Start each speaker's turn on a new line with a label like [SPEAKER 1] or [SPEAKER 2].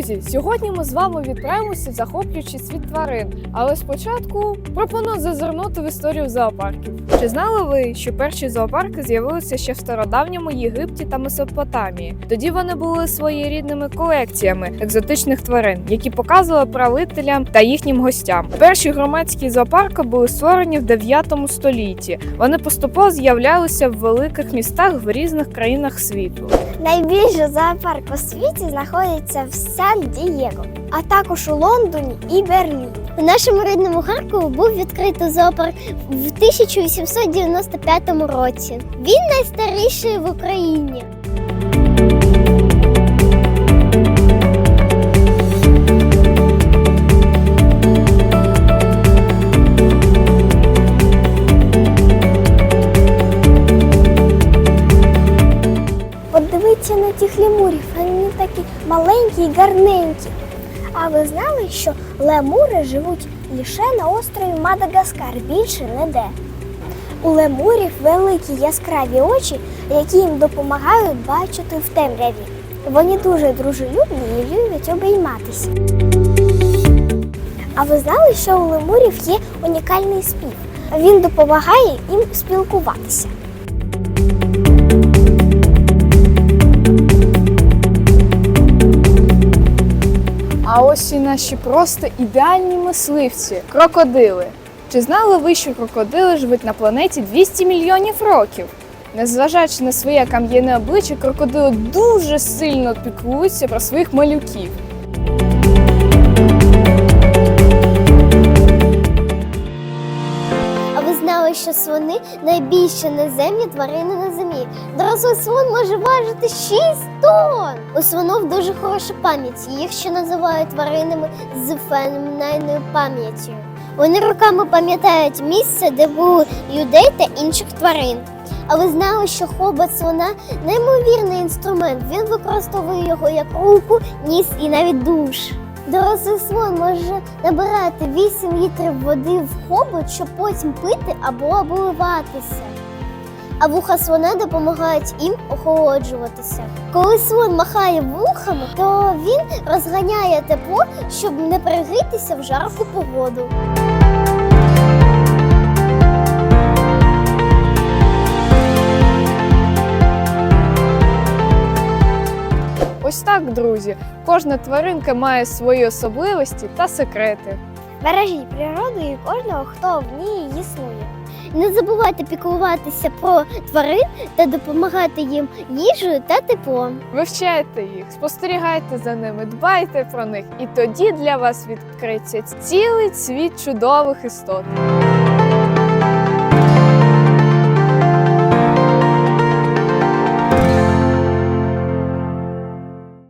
[SPEAKER 1] Друзі! Сьогодні ми з вами відправимося в захоплюючий світ тварин. Але спочатку пропоную зазирнути в історію зоопарків. Чи знали ви, що перші зоопарки з'явилися ще в стародавньому Єгипті та Месопотамії? Тоді вони були своєрідними колекціями екзотичних тварин, які показували правителям та їхнім гостям. Перші громадські зоопарки були створені в 9 столітті. Вони поступово з'являлися в великих містах в різних країнах світу.
[SPEAKER 2] Найбільший зоопарк у світі знаходиться в Сан-Дієго, а також у Лондоні і Берліні. У нашому рідному Харкові був відкритий зоопарк в 1895 році. Він найстаріший в Україні. Подивіться на тих лемурів, вони такі маленькі і гарненькі. А ви знали, що лемури живуть лише на острові Мадагаскар, більше ніде. У лемурів великі яскраві очі, які їм допомагають бачити в темряві. Вони дуже дружелюбні і люблять обійматися. А ви знали, що у лемурів є унікальний спів? Він допомагає їм спілкуватися.
[SPEAKER 1] А ось і наші просто ідеальні мисливці крокодили. Чи знали ви, що крокодили живуть на планеті 200 мільйонів років? Незважаючи на своє кам'яне обличчя, крокодили дуже сильно піклуються про своїх малюків.
[SPEAKER 2] Слони найбільші наземні тварини на землі. Дорослий слон може важити 6 тонн. У слонів дуже хороша пам'ять. Їх ще називають тваринами з феноменальною пам'яттю. Вони роками пам'ятають місце, де були людей та інших тварин. А ви знали, що хобот слона неймовірний інструмент. Він використовує його як руку, ніс і навіть душ. Дорослий слон може набирати 8 літрів води в хобот, щоб потім пити або обливатися. А вуха слона допомагають їм охолоджуватися. Коли слон махає вухами, то він розганяє тепло, щоб не перегрітися в жарку погоду.
[SPEAKER 1] Ось так, друзі, кожна тваринка має свої особливості та секрети.
[SPEAKER 2] Бережіть природу і кожного, хто в ній існує. Не забувайте піклуватися про тварин та допомагати їм їжею та теплом.
[SPEAKER 1] Вивчайте їх, спостерігайте за ними, дбайте про них, і тоді для вас відкриється цілий світ чудових істот.